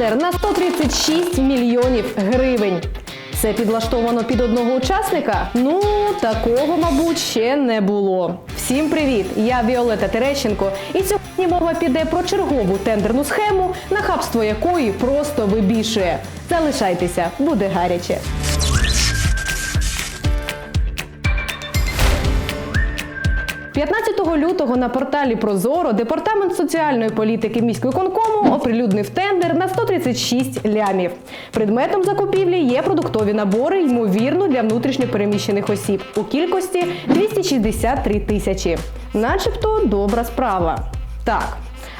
тендер на 136 мільйонів гривень. Це підлаштовано під одного учасника? Ну, такого, мабуть, ще не було. Всім привіт! Я Віолета Терещенко, і сьогодні мова піде про чергову тендерну схему, нахабство якої просто вибішує. Залишайтеся, буде гаряче. – 15 лютого на порталі Прозоро департамент соціальної політики міськвиконкому оприлюднив тендер на 136 лямів. Предметом закупівлі є продуктові набори, ймовірно, для внутрішньопереміщених осіб у кількості 263 тисячі. Начебто добра справа. Так.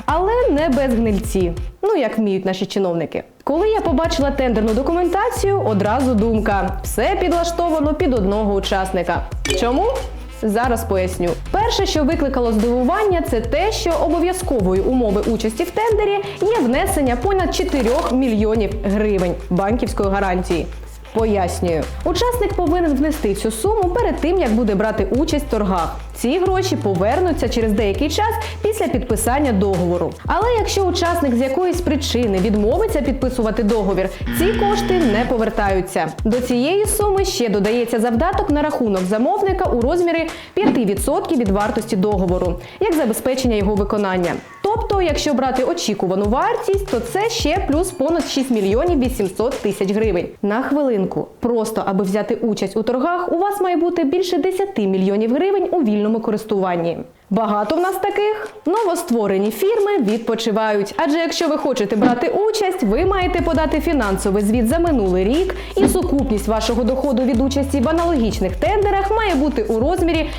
Але не без гнильці. Ну як вміють наші чиновники. Коли я побачила тендерну документацію, одразу думка: все підлаштовано під одного учасника. Чому? Зараз поясню. Перше, що викликало здивування, це те, що обов'язковою умови участі в тендері є внесення понад 4 мільйонів гривень банківської гарантії. Пояснюю, учасник повинен внести цю суму перед тим, як буде брати участь в торгах. Ці гроші повернуться через деякий час після підписання договору. Але якщо учасник з якоїсь причини відмовиться підписувати договір, ці кошти не повертаються. До цієї суми ще додається завдаток на рахунок замовника у розмірі 5% від вартості договору, як забезпечення його виконання. Тобто, якщо брати очікувану вартість, то це ще плюс понад 6 мільйонів 800 тисяч гривень. На хвилинку, просто аби взяти участь у торгах, у вас має бути більше 10 мільйонів гривень у вільному користуванні. Багато в нас таких новостворені фірми відпочивають. Адже якщо ви хочете брати участь, ви маєте подати фінансовий звіт за минулий рік, і сукупність вашого доходу від участі в аналогічних тендерах має бути у розмірі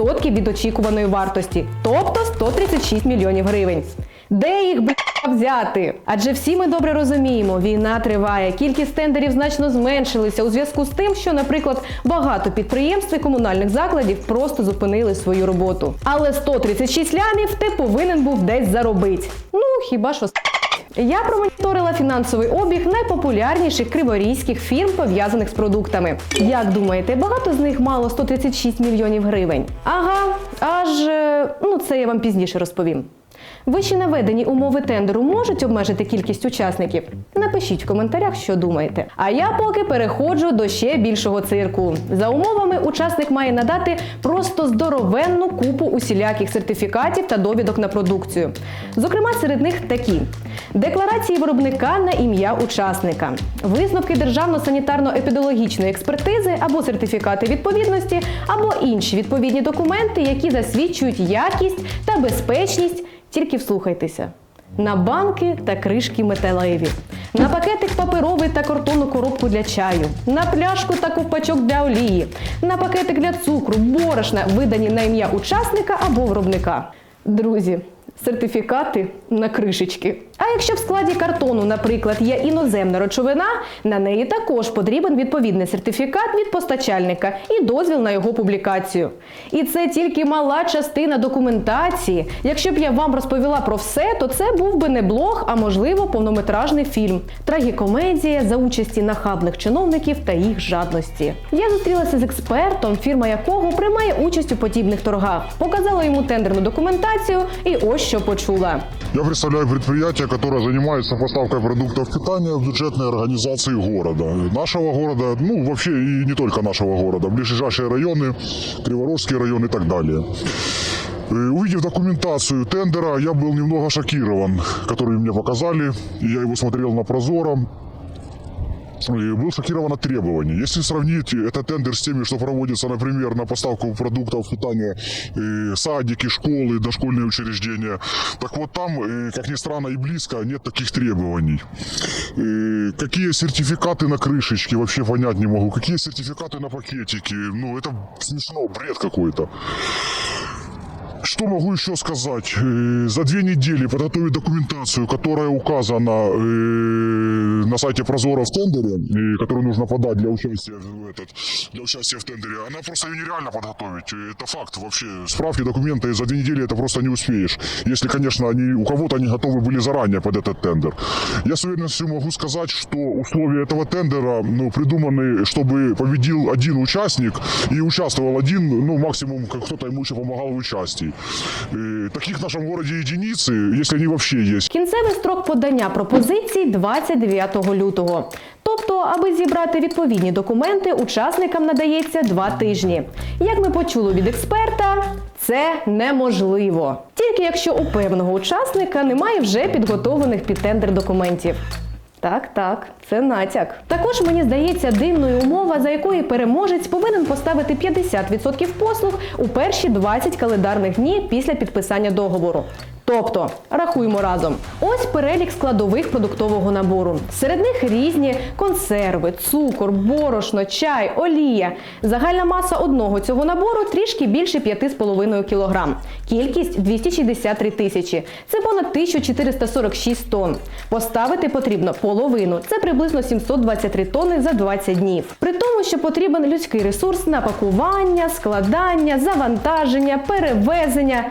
100% від очікуваної вартості, тобто 136 мільйонів гривень. Де їх б**, взяти? Адже всі ми добре розуміємо, війна триває. Кількість тендерів значно зменшилися у зв'язку з тим, що, наприклад, багато підприємств і комунальних закладів просто зупинили свою роботу. Але 136 лямів ти повинен був десь заробити. Ну хіба що я промоніторила фінансовий обіг найпопулярніших криворізьких фірм, пов'язаних з продуктами. Як думаєте, багато з них мало 136 мільйонів гривень? Ага, аж е, ну це я вам пізніше розповім. Вище наведені умови тендеру можуть обмежити кількість учасників? Напишіть в коментарях, що думаєте. А я поки переходжу до ще більшого цирку. За умовами, учасник має надати просто здоровенну купу усіляких сертифікатів та довідок на продукцію. Зокрема, серед них такі: декларації виробника на ім'я учасника, висновки державно-санітарно-епідemiологічної експертизи або сертифікати відповідності, або інші відповідні документи, які засвідчують якість та безпечність. Тільки вслухайтеся. На банки та кришки металеві, на пакетик паперовий та картонну коробку для чаю, на пляшку та ковпачок для олії, на пакетик для цукру, борошна, видані на ім'я учасника або виробника. Друзі, сертифікати на кришечки. Якщо в складі картону, наприклад, є іноземна речовина, на неї також потрібен відповідний сертифікат від постачальника і дозвіл на його публікацію. І це тільки мала частина документації. Якщо б я вам розповіла про все, то це був би не блог, а можливо повнометражний фільм. Трагікомедія за участі нахабних чиновників та їх жадності. Я зустрілася з експертом, фірма якого приймає участь у подібних торгах. Показала йому тендерну документацію, і ось що почула. Я представляю предприятие, которое занимается поставкой продуктов питания в бюджетные организации города. Нашего города, ну вообще и не только нашего города, ближайшие районы, Криворожский район и так далее. Э, Увидев документацию тендера, я был немного шокирован, который мне показали. И Я его смотрел на прозоро. И был шокирован от требований. Если сравнить этот тендер с теми, что проводится, например, на поставку продуктов питания э, садики, школы, дошкольные учреждения, так вот там, э, как ни странно и близко, нет таких требований. Э, Какие сертификаты на крышечке, вообще понять не могу. Какие сертификаты на пакетики, ну это смешно, бред какой-то. Что могу еще сказать? Э, За две недели подготовить документацию, которая указана э, на сайте Прозора в тендере, которую нужно подать для участия в этот, для участия в тендере, она просто ее нереально подготовить. Э, Это факт вообще. Справки, документы за две недели это просто не успеешь. Если, конечно, они, у кого-то они готовы были заранее под этот тендер. Я с уверенностью могу сказать, что условия этого тендера ну, придуманы, чтобы победил один участник и участвовал один, ну максимум как кто-то ему еще помогал в участии. Э, Таких в нашем городе единицы, если они вообще есть. Кінцевий строк подання пропозицій 29 лютого. Тобто, аби зібрати відповідні документи, учасникам надається два тижні. Як ми почули від експерта, це неможливо. Тільки якщо у певного учасника немає вже підготовлених під тендер документів. Так, так, це натяк. Також мені здається дивною умова, за якої переможець повинен поставити 50% послуг у перші 20 календарних днів після підписання договору. Тобто, рахуємо разом. Ось перелік складових продуктового набору. Серед них різні консерви, цукор, борошно, чай, олія. Загальна маса одного цього набору трішки більше 5,5 кг. Кількість 263 тисячі. Це понад 1446 тонн. Поставити потрібно половину. Це приблизно 723 тонни за 20 днів. При тому, що потрібен людський ресурс на пакування, складання, завантаження, перевезення.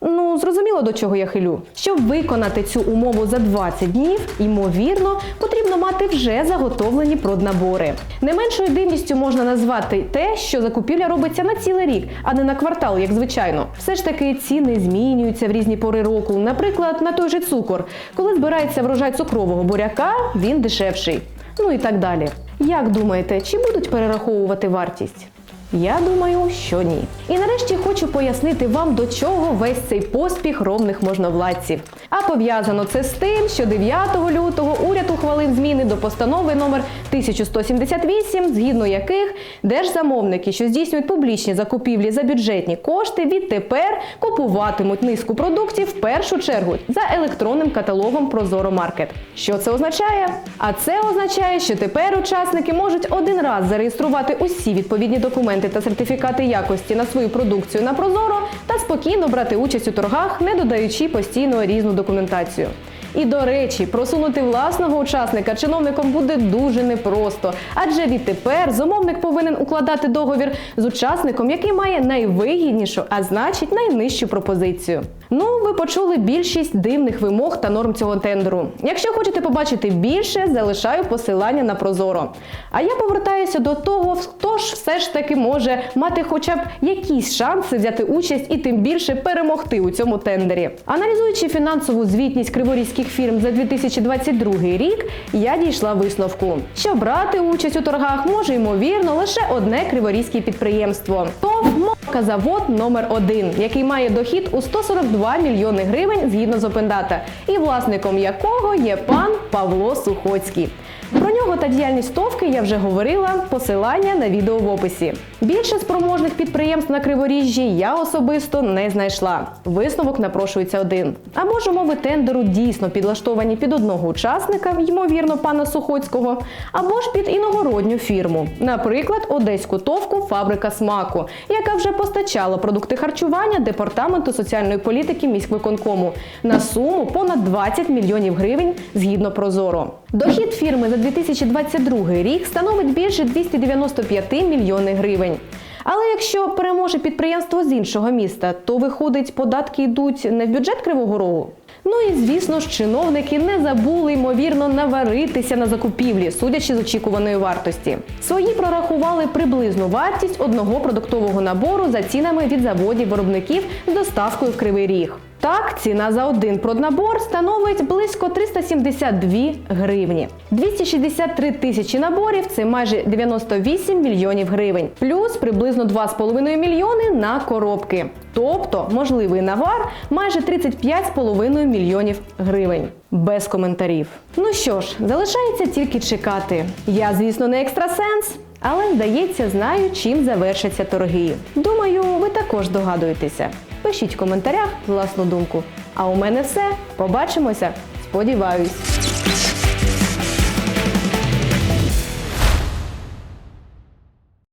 Ну, зрозуміло, до чого я хилю. Щоб виконати цю умову за 20 днів, ймовірно, потрібно мати вже заготовлені проднабори. Не меншою дивністю можна назвати те, що закупівля робиться на цілий рік, а не на квартал, як звичайно. Все ж таки ціни змінюються в різні пори року. Наприклад, на той же цукор. Коли збирається врожай цукрового буряка, він дешевший. Ну і так далі. Як думаєте, чи будуть перераховувати вартість? Я думаю, що ні. І нарешті хочу пояснити вам, до чого весь цей поспіх ромних можновладців. А пов'язано це з тим, що 9 лютого уряд ухвалив зміни до постанови номер 1178, згідно яких держзамовники, що здійснюють публічні закупівлі за бюджетні кошти, відтепер купуватимуть низку продуктів в першу чергу за електронним каталогом Прозоро Маркет. Що це означає? А це означає, що тепер учасники можуть один раз зареєструвати усі відповідні документи та сертифікати якості на свою продукцію на Прозоро та спокійно брати участь у торгах, не додаючи постійно різну документацію. І до речі, просунути власного учасника чиновником буде дуже непросто, адже відтепер замовник повинен укладати договір з учасником, який має найвигіднішу, а значить найнижчу пропозицію. Ну, ви почули більшість дивних вимог та норм цього тендеру. Якщо хочете побачити більше, залишаю посилання на Прозоро. А я повертаюся до того, хто ж все ж таки може мати хоча б якісь шанси взяти участь і тим більше перемогти у цьому тендері. Аналізуючи фінансову звітність криворізьких фірм за 2022 рік, я дійшла висновку, що брати участь у торгах може ймовірно лише одне криворізьке підприємство ТОВ «Молокозавод номер 1 який має дохід у 142 мільйони гривень згідно з Опендата, і власником якого є пан Павло Сухоцький. Про нього та діяльність ТОВки я вже говорила. Посилання на відео в описі. Більше спроможних підприємств на Криворіжжі я особисто не знайшла. Висновок напрошується один. Або ж умови тендеру дійсно підлаштовані під одного учасника, ймовірно, пана Сухоцького, або ж під іногородню фірму, наприклад, одеську товку Фабрика смаку, яка вже постачала продукти харчування департаменту соціальної політики міськвиконкому на суму понад 20 мільйонів гривень згідно Прозоро. Дохід фірми за 2022 рік становить більше 295 мільйонів гривень. Але якщо переможе підприємство з іншого міста, то виходить, податки йдуть не в бюджет Кривого Рогу. Ну і звісно ж, чиновники не забули ймовірно наваритися на закупівлі, судячи з очікуваної вартості. Свої прорахували приблизну вартість одного продуктового набору за цінами від заводів виробників з доставкою в Кривий Ріг. Так, ціна за один проднабор становить близько 372 гривні. 263 тисячі наборів це майже 98 мільйонів гривень, плюс приблизно 2,5 мільйони на коробки. Тобто можливий навар майже 35,5 мільйонів гривень. Без коментарів. Ну що ж, залишається тільки чекати. Я, звісно, не екстрасенс, але здається, знаю, чим завершаться торги. Думаю, ви також догадуєтеся. Пишіть в коментарях власну думку. А у мене все. Побачимося. Сподіваюсь.